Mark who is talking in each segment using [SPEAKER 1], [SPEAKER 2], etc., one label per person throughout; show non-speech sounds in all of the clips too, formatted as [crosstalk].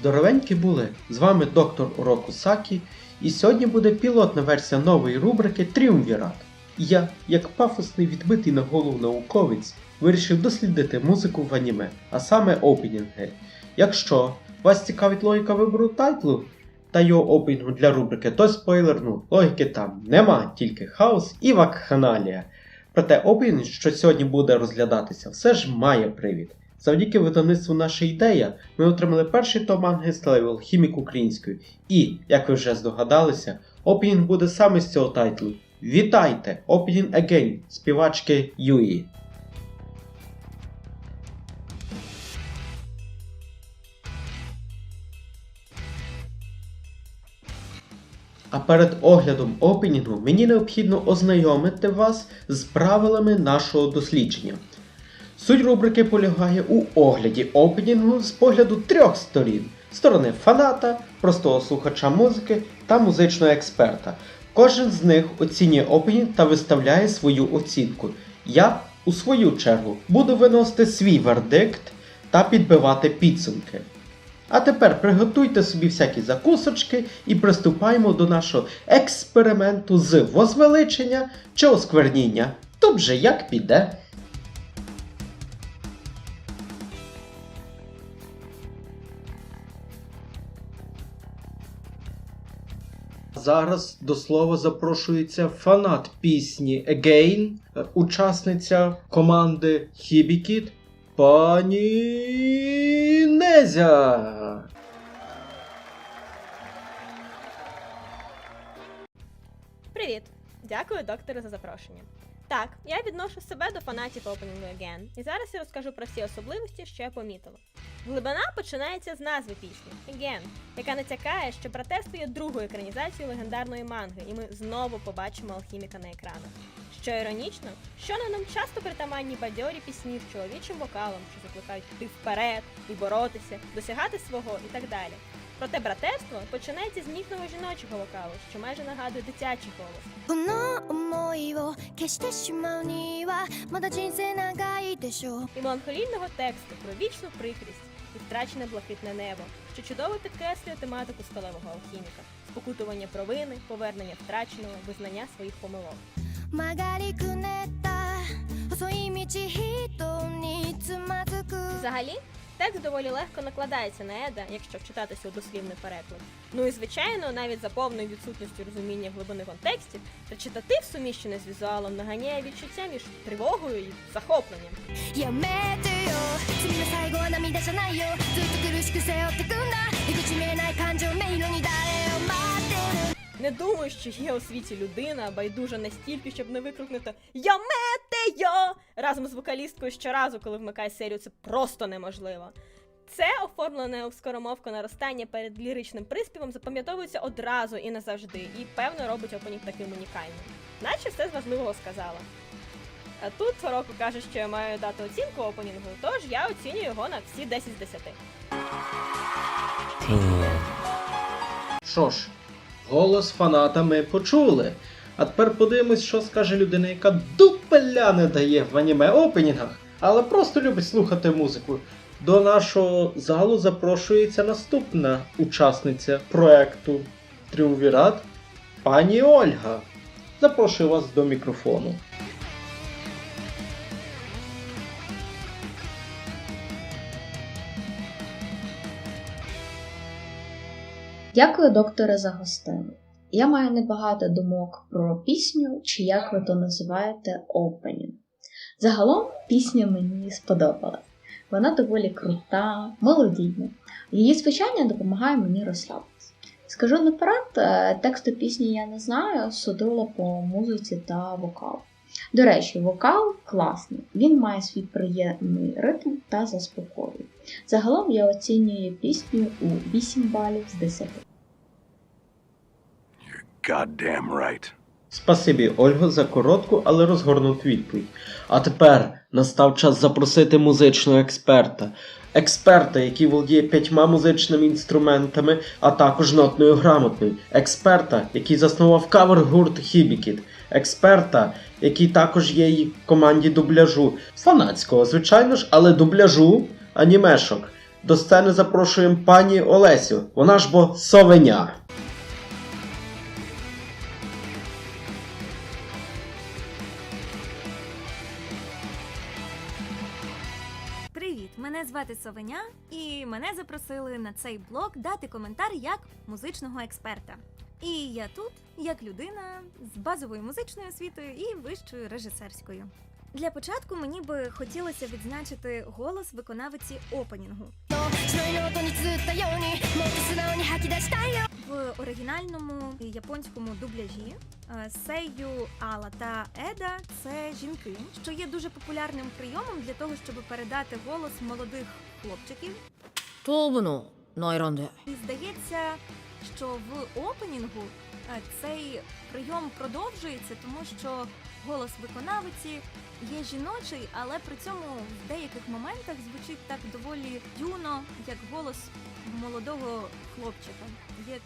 [SPEAKER 1] здоровенькі були! З вами доктор Уроку Сакі, і сьогодні буде пілотна версія нової рубрики Тріумвірат. Я, як пафосний відбитий на голову науковець, вирішив дослідити музику в аніме, а саме опенінги. Якщо вас цікавить логіка вибору тайтлу та його опенінгу для рубрики, то спойлер, ну, логіки там нема, тільки хаос і вакханалія. Проте опенінг, що сьогодні буде розглядатися, все ж має привід. Завдяки видавництву наша ідея ми отримали перший том манги сталевий алхімік українською. І, як ви вже здогадалися, опенінг буде саме з цього тайтлу. Вітайте! Opening Again співачки Юї. А перед оглядом опенінгу мені необхідно ознайомити вас з правилами нашого дослідження. Суть рубрики полягає у огляді опенінгу з погляду трьох сторін: сторони фаната, простого слухача музики та музичного експерта. Кожен з них оцінює опенінг та виставляє свою оцінку. Я, у свою чергу, буду виносити свій вердикт та підбивати підсумки. А тепер приготуйте собі всякі закусочки і приступаємо до нашого експерименту з возвеличення чи оскверніння. Тут же як піде. Зараз до слова запрошується фанат пісні Again, е, учасниця команди Хібікіт пані Незя.
[SPEAKER 2] Привіт! Дякую, докторе, за запрошення. Так, я відношу себе до фанатів Opening Again, і зараз я розкажу про всі особливості, що я помітила. Глибина починається з назви пісні Again, яка натякає, що братерство є другою екранізацією легендарної манги, і ми знову побачимо алхіміка на екранах. Що іронічно, що на нам часто притаманні бадьорі пісні з чоловічим вокалом, що закликають йти вперед і боротися, досягати свого і так далі. Проте братерство починається з ніжного жіночого вокалу, що майже нагадує дитячий голос.
[SPEAKER 3] この想いを消してしまうにはまだ人生長いでしょう
[SPEAKER 2] і меланхолійного тексту про вічну прикрість і втрачене блакитне небо, що чудово підкреслює тематику сталевого алхіміка, спокутування провини, повернення втраченого, визнання своїх помилок.
[SPEAKER 3] 曲がりくねった細い道人につまずく
[SPEAKER 2] Взагалі, текст доволі легко накладається на Еда, якщо вчитатися у дослівний переклад. Ну і звичайно, навіть за повною відсутністю розуміння глибини контекстів, речитатив суміщений з візуалом наганяє відчуття між тривогою і захопленням.
[SPEAKER 3] やめ
[SPEAKER 2] Не думаю, що є у світі людина байдужа настільки, щоб не викрикнути Я метео! разом з вокалісткою щоразу, коли вмикає серію, це просто неможливо. Це оформлене скоромовка наростання перед ліричним приспівом запам'ятовується одразу і назавжди, і певно робить опенінг таким унікальним. Наче все з важливого сказала. А тут Сороку каже, що я маю дати оцінку опенінгу, тож я оцінюю його на всі 10 з 10.
[SPEAKER 1] Що ж, голос фаната ми почули. А тепер подивимось, що скаже людина, яка дупеля не дає в аніме опенінгах, але просто любить слухати музику. До нашого залу запрошується наступна учасниця проекту Тріумвірат пані Ольга. Запрошую вас до мікрофону.
[SPEAKER 4] Дякую, докторе, за гостину. Я маю небагато думок про пісню, чи як ви то називаєте опенінг. Загалом пісня мені сподобалась. Вона доволі крута, мелодійна. Її звучання допомагає мені розслабитися. Скажу наперед, е, тексту пісні я не знаю, судила по музиці та вокалу. До речі, вокал класний, він має свій приємний ритм та заспокоює. Загалом я оцінюю пісню у 8 балів з 10.
[SPEAKER 5] Goddamn right.
[SPEAKER 1] Спасибі, Ольго, за коротку, але розгорнуту відповідь. А тепер настав час запросити музичного експерта. Експерта, який володіє п'ятьма музичними інструментами, а також нотною грамотною. Експерта, який заснував кавер гурт Хібікіт. Експерта, який також є і команді дубляжу. Фанатського, звичайно ж, але дубляжу анімешок. До сцени запрошуємо пані Олесю. Вона ж бо совеня.
[SPEAKER 6] Привіт! Мене звати Совеня, і мене запросили на цей блог дати коментар як музичного експерта. І я тут як людина з базовою музичною освітою і вищою режисерською. Для початку мені би хотілося відзначити голос виконавиці опенінгу. В оригінальному японському дубляжі сею Ала та Еда це жінки, що є дуже популярним прийомом для того, щоб передати голос молодих хлопчиків.
[SPEAKER 7] Тобно
[SPEAKER 6] І здається, що в опенінгу е, цей прийом продовжується, тому що голос виконавиці є жіночий, але при цьому в деяких моментах звучить так доволі юно, як голос молодого хлопчика, як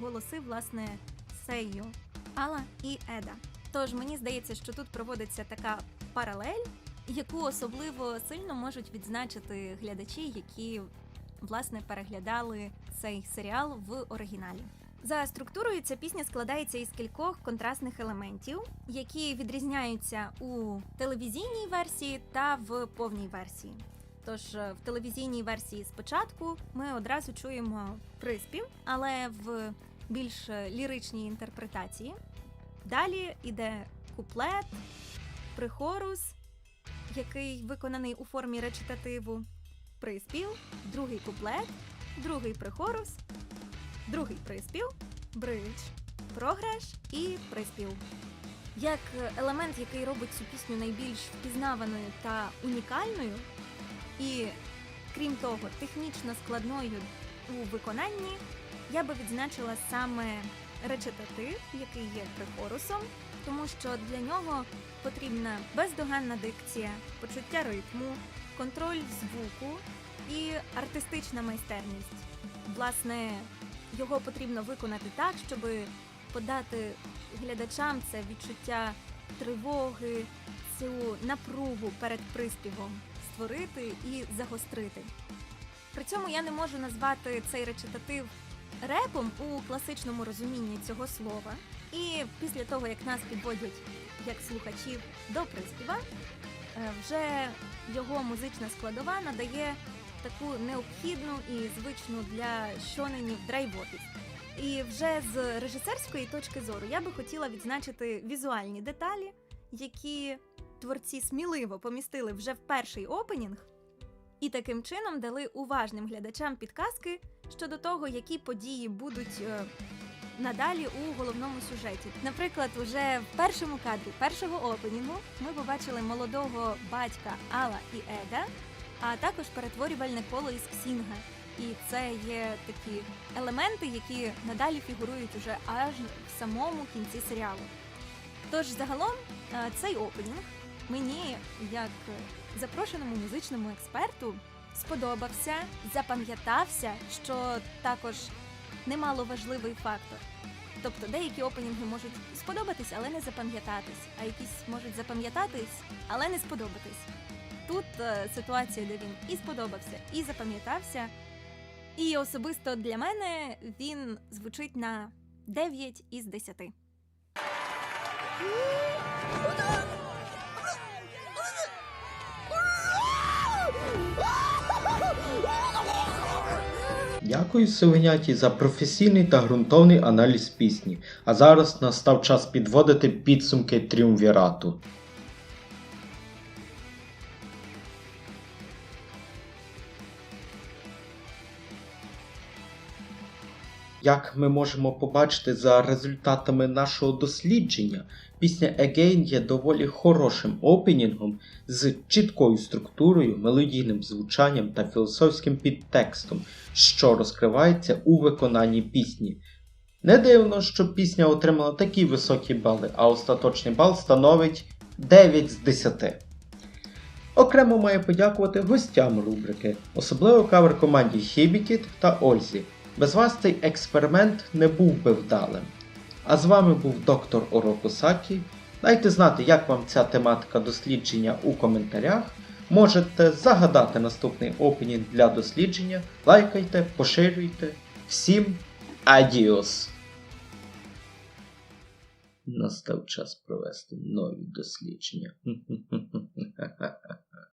[SPEAKER 6] голоси власне Сейю, Алла і Еда. Тож мені здається, що тут проводиться така паралель, яку особливо сильно можуть відзначити глядачі, які власне переглядали цей серіал в оригіналі. За структурою ця пісня складається із кількох контрастних елементів, які відрізняються у телевізійній версії та в повній версії. Тож е, в телевізійній версії спочатку ми одразу чуємо приспів, але в більш е, ліричній інтерпретації. Далі йде куплет, прихорус, який виконаний у формі речитативу, приспів, другий куплет, другий прихорус, другий приспів, бридж, програш і приспів. Як елемент, який робить цю пісню найбільш впізнаваною та унікальною, і крім того, технічно складною у виконанні, я би відзначила саме речитатив, який є прихорусом, тому що для нього потрібна бездоганна дикція, почуття ритму, контроль звуку і артистична майстерність. Власне, його потрібно виконати так, щоб подати глядачам це відчуття тривоги, цю напругу перед приспівом, створити і загострити. При цьому я не можу назвати цей речитатив репом у класичному розумінні цього слова. І після того, як нас підводять як слухачів до приспіва, е, вже його музична складова надає таку необхідну і звичну для щоненів драйвотість. І вже з режисерської точки зору я би хотіла відзначити візуальні деталі, які творці сміливо помістили вже в перший опенінг, і таким чином дали уважним глядачам підказки щодо того, які події будуть е, надалі у головному сюжеті. Наприклад, уже в першому кадрі першого опенінгу ми побачили молодого батька Алла і Еда, а також перетворювальне коло із Ксінга. І це є такі елементи, які надалі фігурують уже аж в самому кінці серіалу. Тож загалом е, цей опенінг мені, як запрошеному музичному експерту, сподобався, запам'ятався, що також немало важливий фактор. Тобто деякі опенінги можуть сподобатись, але не запам'ятатись, а якісь можуть запам'ятатись, але не сподобатись. Тут е, ситуація, де він і сподобався, і запам'ятався. І особисто для мене він звучить на 9 із 10.
[SPEAKER 1] Дякую Совеняті за професійний та ґрунтовний аналіз пісні. А зараз настав час підводити підсумки тріумвірату. Як ми можемо побачити за результатами нашого дослідження, пісня Again є доволі хорошим опенінгом з чіткою структурою, мелодійним звучанням та філософським підтекстом, що розкривається у виконанні пісні. Не дивно, що пісня отримала такі високі бали, а остаточний бал становить 9 з 10. Окремо маю подякувати гостям рубрики, особливо кавер-команді Хібікіт та Ользі. Без вас цей експеримент не був би вдалим. А з вами був доктор Орокусакі. Дайте знати, як вам ця тематика дослідження у коментарях. Можете загадати наступний опенінг для дослідження. Лайкайте, поширюйте. Всім адіос! Настав час провести нові дослідження. [laughs]